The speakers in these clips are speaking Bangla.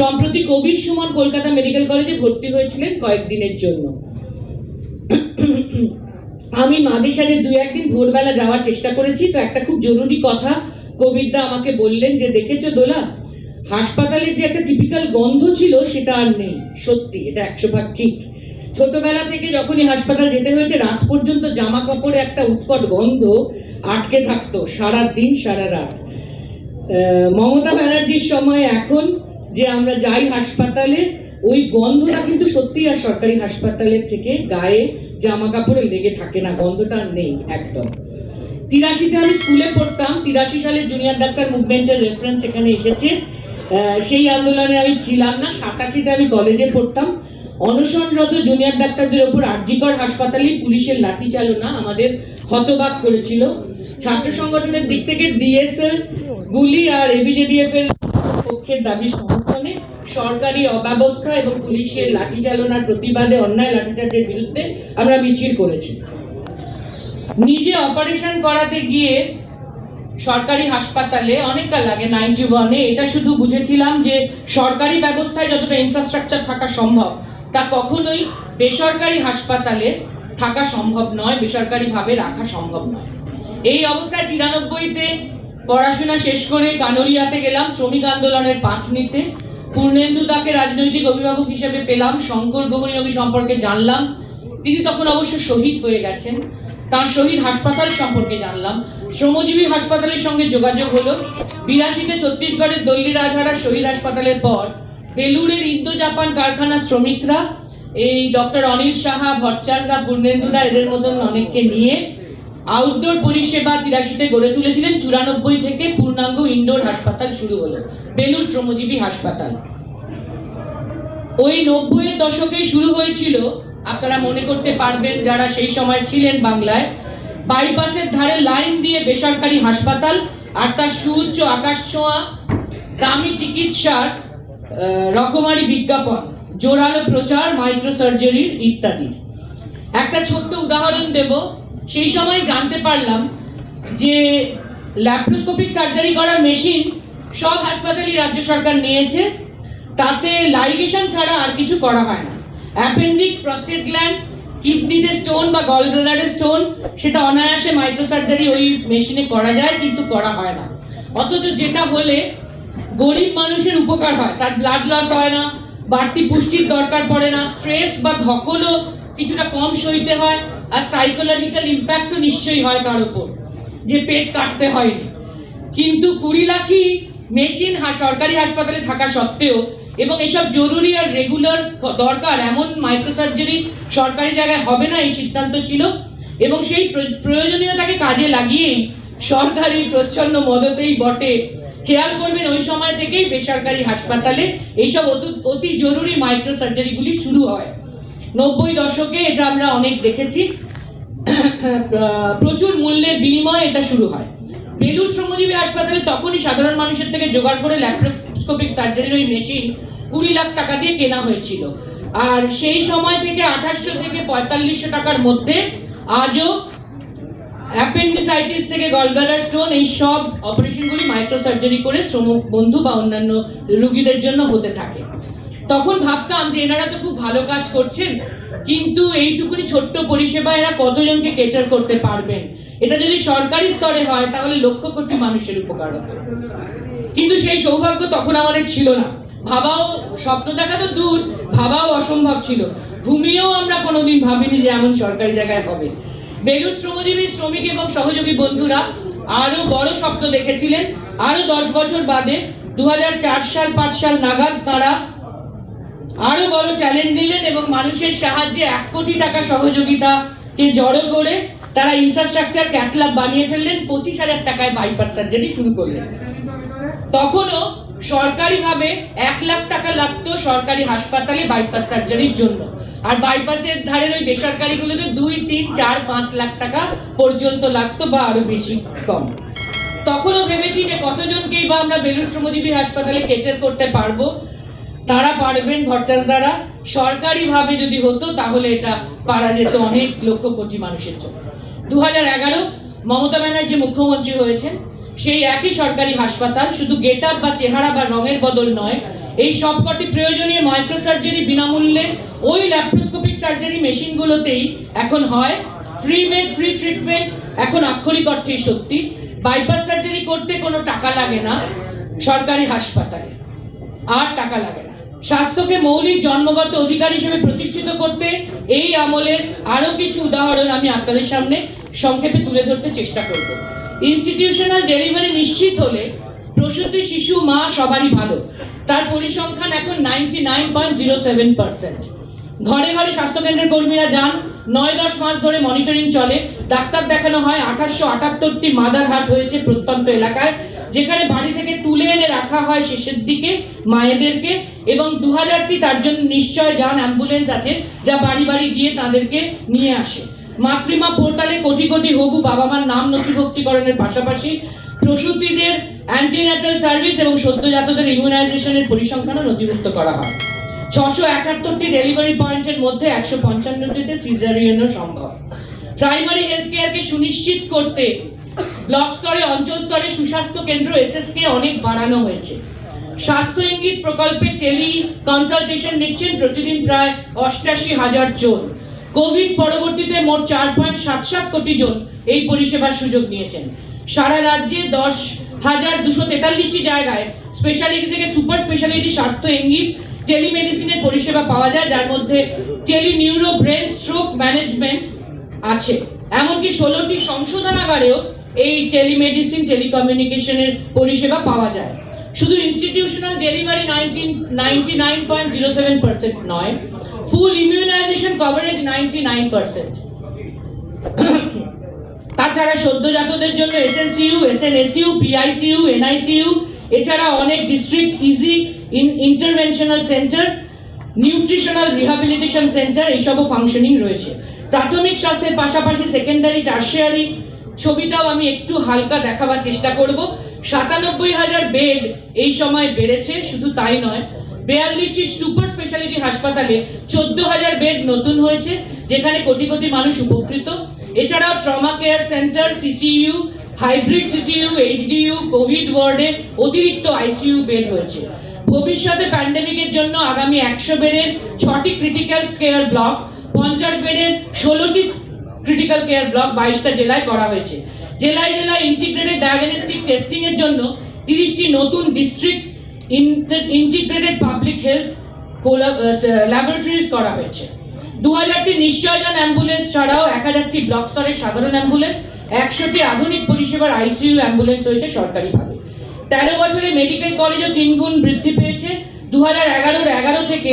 সম্প্রতি কবির সুমন কলকাতা মেডিকেল কলেজে ভর্তি হয়েছিলেন কয়েকদিনের জন্য। আমি মাঝে সাঝে দু একদিন ভোরবেলা যাওয়ার চেষ্টা করেছি, তো একটা খুব জরুরি কথা কবিরদা আমাকে বললেন যে, দেখেছ দোলা, হাসপাতালে যে একটা টিপিক্যাল গন্ধ ছিল, সেটা আর নেই, সত্যি, এটা একশো ভাগ ঠিক। ছোটবেলা থেকে যখনই হাসপাতাল যেতে হয়েছে, রাত পর্যন্ত জামা কাপড়ে একটা উৎকট গন্ধ আটকে থাকতো সারা দিন সারা রাত। মমতা ব্যানার্জির সময় এখন যে আমরা যাই হাসপাতালে, ওই গন্ধটা কিন্তু সত্যি আর সরকারি হাসপাতালের থেকে গায়ে জামা কাপড়ে লেগে থাকে না, গন্ধটা নেই একদম। তিরাশিতে আমি স্কুলে পড়তাম, তিরাশি সালে জুনিয়র ডাক্তার মুভমেন্টের রেফারেন্স এখানে এসেছে। সেই আন্দোলনে আমি ছিলাম না, সাতাশিতে আমি কলেজে পড়তাম। অনশনরত জুনিয়র ডাক্তারদের ওপর আরজিকর হাসপাতালে পুলিশের লাঠিচালনা আমাদের হতবাক করেছিল। ছাত্র সংগঠনের দিক থেকে ডিএসএল গুলি আর এবিজেডিএফ এর পক্ষের দাবি সমর্থনে সরকারি অব্যবস্থা এবং পুলিশের লাঠি লাঠিচালনার প্রতিবাদে, অন্যায় লাঠিচার্জের বিরুদ্ধে আমরা মিছিল করেছি। নিজে অপারেশন করাতে গিয়ে সরকারি হাসপাতালে অনেক কাল লাগে নাইনটি ওয়ানে এটা শুধু বুঝেছিলাম যে সরকারি ব্যবস্থায় যতটা ইনফ্রাস্ট্রাকচার থাকা সম্ভব, তা কখনোই বেসরকারি হাসপাতালে থাকা সম্ভব নয়, বেসরকারিভাবে রাখা সম্ভব নয়। এই অবস্থায় তিরানব্বইতে পড়াশোনা শেষ করে কানরিয়াতে গেলাম, শ্রমিক আন্দোলনের পাঠ নিতে। পূর্ণেন্দু দাকে রাজনৈতিক অভিভাবক হিসেবে পেলাম, শঙ্কর গগনযোগী সম্পর্কে জানলাম। তিনি তখন অবশ্য শহীদ হয়ে গেছেন। তার শহীদ হাসপাতাল সম্পর্কে জানলাম। শ্রমজীবী হাসপাতালের সঙ্গে যোগাযোগ হলো। বিরাশিতে ছত্তিশগড়ের দল্লি রাজহারা শহীদ হাসপাতালের পর বেলুড়ের ইন্দো জাপান কারখানার শ্রমিকরা, এই ডক্টর অনিল সাহা, ভট্টাচার্যা পূর্ণেন্দুদা এদের মতন অনেককে নিয়ে আউটডোর পরিষেবা তিরাশিতে গড়ে তুলেছিলেন চুরানব্বই থেকে পূর্ণাঙ্গ ইনডোর হাসপাতাল শুরু হলো, বেলুড় শ্রমজীবী হাসপাতাল। ওই নব্বইয়ের দশকে শুরু হয়েছিল, আপনারা মনে করতে পারবেন যারা সেই সময় ছিলেন বাংলায় বাইপাসের ধারে লাইন দিয়ে বেসরকারি হাসপাতাল আর তার সুউচ্চ আকাশ ছোঁয়া, দামি চিকিৎসার রকমারি বিজ্ঞাপন, জোরালো প্রচার মাইক্রো সার্জারির ইত্যাদি একটা ছোট্ট উদাহরণ দেব সেই সময় জানতে পারলাম যে ল্যাপ্রোস্কোপিক সার্জারি করার মেশিন সব হাসপাতালই রাজ্য সরকার নিয়েছে। তাতে লাইগেশন ছাড়া আর কিছু করা হয় না। অ্যাপেন্ডিক্স প্রস্টেট গ্ল্যান্ড কিডনিতে স্টোন বা গল ব্লাডারে স্টোন সেটা অনায়াসে মাইক্রো সার্জারি ওই মেশিনে করা যায়, কিন্তু করা হয় না। অথচ যেটা হলে গরিব মানুষের উপকার হয়। তার ব্লাড লস হয় না, বাড়তি পুষ্টির দরকার পড়ে না স্ট্রেস বা ধকলও কিছুটা কম সইতে হয়। আর সাইকোলজিক্যাল ইম্প্যাক্টও নিশ্চয়ই হয় তার উপর, যে পেট কাটতে হয়নি। কিন্তু কুড়ি লাখই মেশিন সরকারি হাসপাতালে থাকা সত্ত্বেও এবং এসব জরুরি আর রেগুলার দরকার এমন মাইক্রোসার্জারি সরকারি জায়গায় হবে না, এই সিদ্ধান্ত ছিল। এবং সেই প্রয়োজনীয়তাকে কাজে লাগিয়েই সরকারি প্রচ্ছন্ন মদতেই বটে। খেয়াল করবেন, ওই সময় থেকেই বেসরকারি হাসপাতালে এইসব অতি জরুরি মাইক্রোসার্জারিগুলি শুরু হয়। নব্বই দশকে এটা আমরা অনেক দেখেছি। প্রচুর মূল্যের বিনিময়ে এটা শুরু হয়। বেলুর শ্রমজীবী হাসপাতালে তখনই সাধারণ মানুষের থেকে জোগাড় করে ল্যাপ্রোস্কোপিক সার্জারির ওই মেশিন কুড়ি লাখ টাকা দিয়ে কেনা হয়েছিল। আর সেই সময় থেকে আঠাশশো থেকে পঁয়তাল্লিশশো টাকার মধ্যে আজও অ্যাপেন্ডিসাইটিস থেকে গলব্লাডার স্টোন এই সব অপারেশনগুলি মাইক্রো সার্জারি করে শ্রম বন্ধু বা অন্যান্য রুগীদের জন্য হতে থাকে। তখন ভাবতাম যে এনারা তো খুব ভালো কাজ করছেন, কিন্তু এইটুকুনি ছোট্ট পরিষেবা এরা কতজনকে কেচার করতে পারবেন? এটা যদি সরকারি স্তরে হয়, তাহলে লক্ষ কোটি মানুষের উপকার হতো। কিন্তু সেই সৌভাগ্য তখন আমাদের ছিল না। ভাবাও, স্বপ্ন দেখা তো দূর, ভাবাও অসম্ভব ছিল। ঘুমিয়েও আমরা কোনোদিন ভাবিনি যে এমন সরকারি জায়গায় হবে। বেলুর শ্রমজীবী, শ্রমিক এবং সহযোগী বন্ধুরা আরও বড় স্বপ্ন দেখেছিলেন। আরও দশ বছর বাদে দু হাজার চার সাল, পাঁচ সাল নাগাদ তারা আরও বড় চ্যালেঞ্জ দিলেন এবং মানুষের সাহায্যে এক কোটি টাকা সহযোগিতাকে জড়ো করে তারা ইনফ্রাস্ট্রাকচার ক্যাটলাব বানিয়ে ফেললেন, পঁচিশ হাজার টাকায় বাইপাস সার্জারি শুরু করলেন। তখনও সরকারিভাবে এক লাখ টাকা লাগতো সরকারি হাসপাতালে বাইপাস সার্জারির জন্য। আর বাইপাসের ধারের ওই বেসরকারিগুলোতে দুই, তিন, চার, পাঁচ লাখ টাকা পর্যন্ত লাগতো বা আরও বেশি কম। তখনও ভেবেছি যে কতজনকেই বা আমরা বেলুর শ্রমজীবী হাসপাতালে কেচার করতে পারব। তারা পারবেন ভট্টাচার্যরা সরকারিভাবে যদি হতো, তাহলে এটা পারা যেত অনেক লক্ষ কোটি মানুষের জন্য। দু হাজার এগারো মমতা ব্যানার্জি মুখ্যমন্ত্রী হয়েছেন। সেই একই সরকারি হাসপাতাল, শুধু গেট আপ বা চেহারা বা রঙের বদল নয়, এই সবকটি প্রয়োজনীয় মাইক্রোসার্জারি বিনামূল্যে ওই ল্যাপ্রোস্কোপিক সার্জারি মেশিনগুলোতেই এখন হয়। ফ্রি মেড ফ্রি ট্রিটমেন্ট এখন আক্ষরিক অর্থেই সত্যি। বাইপাস সার্জারি করতে কোনো টাকা লাগে না সরকারি হাসপাতালে। আর টাকা লাগে না। স্বাস্থ্যকে মৌলিক জন্মগত অধিকার হিসেবে প্রতিষ্ঠিত করতে এই আমলের আরও কিছু উদাহরণ আমি আপনাদের সামনে সংক্ষেপে তুলে ধরতে চেষ্টা করব। ইনস্টিটিউশনাল ডেলিভারি নিশ্চিত হলে প্রসূতি শিশু, মা সবারই ভালো। তার পরিসংখ্যান এখন ninety nine point zero seven percent ঘরে ঘরে স্বাস্থ্যকেন্দ্রের কর্মীরা যান। নয় দশ মাস ধরে মনিটরিং চলে। ডাক্তার দেখানো হয় আঠাশশো আটাত্তরটি মাদার হাট হয়েছে প্রত্যন্ত এলাকায়। যেখানে বাড়ি থেকে তুলে এনে রাখা হয় শেষের দিকে মায়েদেরকে এবং দু হাজারটি তার জন্য নিশ্চয় যান, অ্যাম্বুলেন্স আছে, যা বাড়ি বাড়ি গিয়ে তাদেরকে নিয়ে আসে। মাতৃমা পোর্টালে কোটি কোটি হবু বাবা মার নাম নথিভুক্তিকরণের পাশাপাশি প্রসূতিদের অ্যান্টিন্যাটাল সার্ভিস এবং সদ্যজাতদের ইমিউনাইজেশনের পরিসংখ্যানও নথিভুক্ত করা হয়। ছশো একাত্তরটি ডেলিভারি পয়েন্টের মধ্যে একশো পঞ্চান্নটিতে সিজারিয়ানও সম্ভব। প্রাইমারি হেলথ কেয়ারকে সুনিশ্চিত করতে ব্লক স্তরে, অঞ্চল স্তরে সুস্বাস্থ্য কেন্দ্র এসএসকে অনেক বাড়ানো হয়েছে। স্বাস্থ্য ইঙ্গিত প্রকল্পে টেলি কনসালটেশন নিচ্ছেন প্রতিদিন প্রায় অষ্টাশি হাজার জন। কোভিড পরবর্তীতে মোট চার পয়েন্ট সাত সাত কোটি জন এই পরিষেবার সুযোগ নিয়েছেন। সারা রাজ্যে দশ হাজার দুশো তেতাল্লিশটি জায়গায় স্পেশালিটি থেকে সুপার স্পেশালিটি স্বাস্থ্য ইঙ্গিত টেলিমেডিসিনের পরিষেবা পাওয়া যায়, যার মধ্যে tele neuro brain stroke management আছে। এমনকি ষোলোটি সংশোধনাগারেও এই টেলিমেডিসিন টেলিকমিউনিকেশনের পরিষেবা পাওয়া যায়। শুধু institutional delivery nineteen ninety nine point zero seven percent নয় full immunization coverage ninety nine percent তাছাড়া সদ্যজাতদের জন্য এসএনসিইউ এসএনএসইউ পিআইসিইউ এনআইসিইউ এছাড়া অনেক district easy in interventional centre nutritional rehabilitation centre এইসবও functioning রয়েছে। প্রাথমিক স্বাস্থ্যের পাশাপাশি সেকেন্ডারি টার্সিয়ারি ছবিটাও আমি একটু হালকা দেখাবার চেষ্টা করব। সাতানব্বই হাজার বেড এই সময় বেড়েছে, শুধু তাই নয়, বেয়াল্লিশটি সুপার স্পেশালিটি হাসপাতালে চোদ্দ হাজার বেড নতুন হয়েছে, যেখানে কোটি কোটি মানুষ উপকৃত। এছাড়াও trauma care centre, CCU, hybrid CCU, HDU, covid ওয়ার্ডে অতিরিক্ত আইসিইউ বেড হয়েছে ভবিষ্যতে প্যান্ডেমিকের জন্য আগামী একশো বেডের ছটি ক্রিটিক্যাল কেয়ার ব্লক পঞ্চাশ বেডের ষোলোটি ক্রিটিক্যাল কেয়ার ব্লক বাইশটা জেলায় করা হয়েছে। জেলায় জেলায় ইন্টিগ্রেটেড ডায়াগনস্টিক টেস্টিং এর জন্য তিরিশটি নতুন district integrated public health laboratories করা হয়েছে। দু হাজারটি নিশ্চয়জন অ্যাম্বুলেন্স ছাড়াও এক হাজারটি ব্লক স্তরের সাধারণ অ্যাম্বুলেন্স একশোটি আধুনিক পরিষেবার আইসিইউ অ্যাম্বুলেন্স হয়েছে সরকারিভাবে। তেরো বছরে মেডিকেল কলেজও তিনগুণ বৃদ্ধি পেয়েছে। দু হাজার এগারোর এগারো থেকে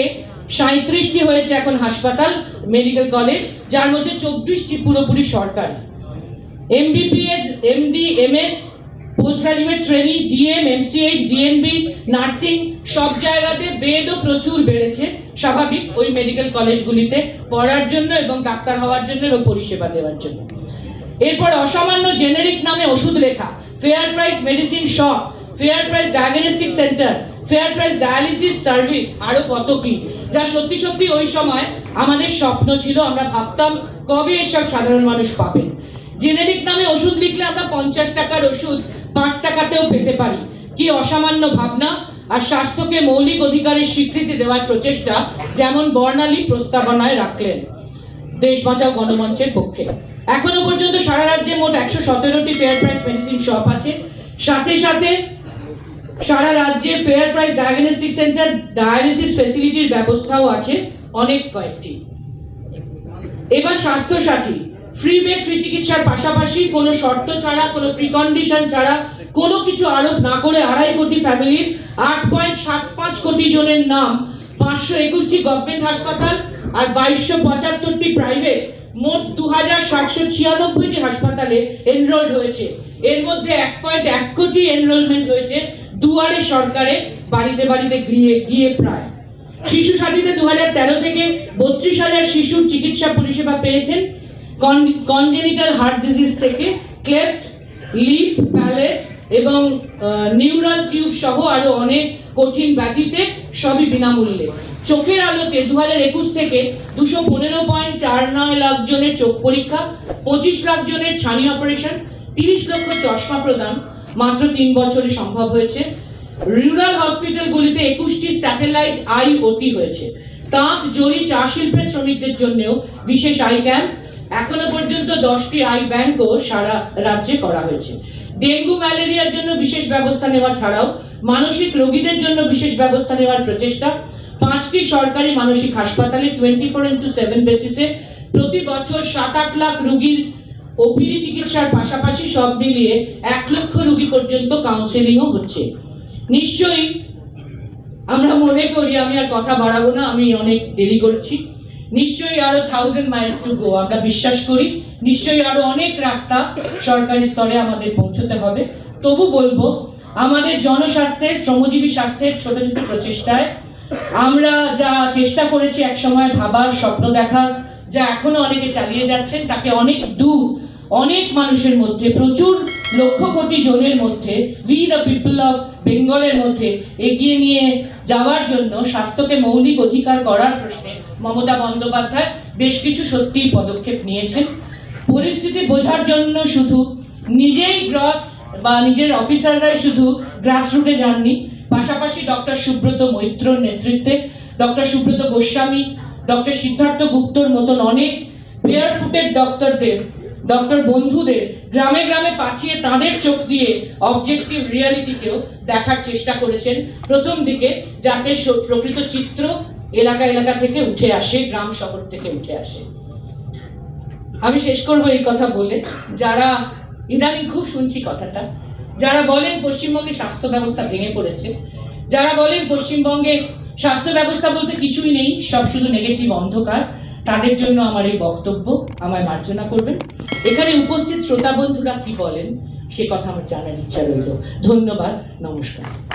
সাঁত্রিশটি হয়েছে এখন হাসপাতাল মেডিকেল কলেজ যার মধ্যে চব্বিশটি পুরোপুরি সরকারি। MBBS MD MS post graduate training DM MCH DNB nursing সব জায়গাতে বেডও প্রচুর বেড়েছে, স্বাভাবিক ওই মেডিকেল কলেজগুলিতে পড়ার জন্য এবং ডাক্তার হওয়ার জন্য এবং পরিষেবা দেওয়ার জন্য। এরপর অসামান্য জেনেরিক নামে ওষুধ লেখা fair price medicine shop fair price diagnostic centre fair price dialysis service আরও কত কি। যা সত্যি সত্যি ওই সময় আমাদের স্বপ্ন ছিল, আমরা ভাবতাম কবে এসব সাধারণ মানুষ পাবেন। জেনেরিক নামে ওষুধ লিখলে আমরা পঞ্চাশ টাকার ওষুধ পাঁচ টাকাতেও পেতে পারি। কি অসামান্য ভাবনা আর স্বাস্থ্যকে মৌলিক অধিকারের স্বীকৃতি দেওয়ার প্রচেষ্টা যেমন বর্ণালী প্রস্তাবনায় রাখলেন। দেশ বাঁচাও গণমঞ্চের পক্ষে। এখনও পর্যন্ত সারা রাজ্যে মোট একশো সতেরোটি ফেয়ার প্রাইস মেডিসিন শপ আছে। সাথে সাথে সারা রাজ্যে fair price diagnostic centre dialysis ফেসিলিটির ব্যবস্থাও আছে অনেক কয়েকটি। এবার স্বাস্থ্য সাথী ফ্রি বেড ফ্রি চিকিৎসার পাশাপাশি কোনো শর্ত ছাড়া, কোনো প্রিকন্ডিশন ছাড়া কোনো কিছু আরোপ না করে আড়াই কোটি ফ্যামিলির আট পয়েন্ট সাত পাঁচ কোটি জনের নাম, পাঁচশো একুশটি গভর্নমেন্ট হাসপাতাল আর বাইশশো পঁচাত্তরটি প্রাইভেট মোট দু হাজার সাতশো ছিয়ানব্বইটি হাসপাতালে এনরোল্ড হয়েছে। এর মধ্যে এক পয়েন্ট এক কোটি এনরোলমেন্ট হয়েছে। দুয়ারে সরকারে বাড়িতে বাড়িতে গিয়ে গিয়ে প্রায়। শিশু সাথীতে দু তেরো থেকে বত্রিশ হাজার শিশু চিকিৎসা পরিষেবা পেয়েছেন। কনজেনিটাল হার্ট ডিজিজ থেকে ক্লেফট, লিপ, প্যালেট এবং নিউরাল টিউব সহ আরও অনেক কঠিন ব্যাধিতে সবই বিনামূল্যে। চোখের আলোতে দু একুশ থেকে দুশো পনেরো পয়েন্ট চার নয় লাখ জনের চোখ পরীক্ষা, পঁচিশ লাখ জনের ছানি অপারেশন, তিরিশ লক্ষ চশমা প্রদান মাত্র তিন বছরে সম্ভব হয়েছে। রুরাল হসপিটালগুলিতে একুশটি স্যাটেলাইট আই ওটি হয়েছে। তাঁত, জরি, চা শিল্পের শ্রমিকদের জন্যও বিশেষ আই ক্যাম্প। এখনও পর্যন্ত দশটি আই ব্যাংকও সারা রাজ্যে করা হয়েছে। ডেঙ্গু, ম্যালেরিয়ার জন্য বিশেষ ব্যবস্থা নেওয়া ছাড়াও মানসিক রোগীদের জন্য বিশেষ ব্যবস্থা নেওয়ার প্রচেষ্টা। পাঁচটি সরকারি মানসিক হাসপাতালে টোয়েন্টি ফোর ইন্টু সেভেন বেসিসে প্রতি বছর সাত আট লাখ রোগীর ওপিডি চিকিৎসার পাশাপাশি সব মিলিয়ে এক লক্ষ রুগী পর্যন্ত কাউন্সেলিংও হচ্ছে। নিশ্চয়ই আমরা মনে করি আমি আর কথা বাড়াবো না, আমি অনেক দেরি করছি। নিশ্চয়ই আরও থাউজেন্ড মাইলস টু গো আমরা বিশ্বাস করি। নিশ্চয়ই আরও অনেক রাস্তা সরকারি স্তরে আমাদের পৌঁছতে হবে। তবু বলব, আমাদের জনস্বাস্থ্যের, শ্রমজীবী স্বাস্থ্যের ছোট ছোট প্রচেষ্টায় আমরা যা চেষ্টা করেছি একসময় ভাবার, স্বপ্ন দেখার, যা এখনও অনেকে চালিয়ে যাচ্ছেন, তাকে অনেক দূর অনেক মানুষের মধ্যে, প্রচুর লক্ষ কোটি জনের মধ্যে উই দ্য পিপল অফ বেঙ্গলের মধ্যে এগিয়ে নিয়ে যাওয়ার জন্য স্বাস্থ্যকে মৌলিক অধিকার করার প্রশ্নে মমতা বন্দ্যোপাধ্যায় বেশ কিছু সত্যিই পদক্ষেপ নিয়েছেন। পরিস্থিতি বোঝার জন্য শুধু নিজেই গ্রস বা নিজের অফিসাররাই শুধু গ্রাসরুটে যাননি, পাশাপাশি ডক্টর সুব্রত মৈত্রর নেতৃত্বে ডক্টর সুব্রত গোস্বামী ডক্টর সিদ্ধার্থ গুপ্তর মতন অনেক বেয়ার ফুটেড ডক্টরদের ডক্টর বন্ধুদের গ্রামে গ্রামে পাঠিয়ে তাদের চোখ দিয়ে অবজেক্টিভ রিয়ালিটিকেও দেখার চেষ্টা করেছেন। প্রথম দিকে যাতে প্রকৃত চিত্র এলাকা এলাকা থেকে উঠে আসে, গ্রাম শহর থেকে উঠে আসে। আমি শেষ করব এই কথা বলে। যারা, ইদানিং খুব শুনছি কথাটা। যারা বলেন পশ্চিমবঙ্গে স্বাস্থ্য ব্যবস্থা ভেঙে পড়েছে, যারা বলেন পশ্চিমবঙ্গে স্বাস্থ্য ব্যবস্থা বলতে কিছুই নেই, সব শুধু নেগেটিভ অন্ধকার। তাদের জন্য আমার এই বক্তব্য আমায় মার্জনা করবেন। এখানে উপস্থিত শ্রোতা বন্ধুরা কি বলেন, সে কথা আমার জানার ইচ্ছা রইল। ধন্যবাদ, নমস্কার।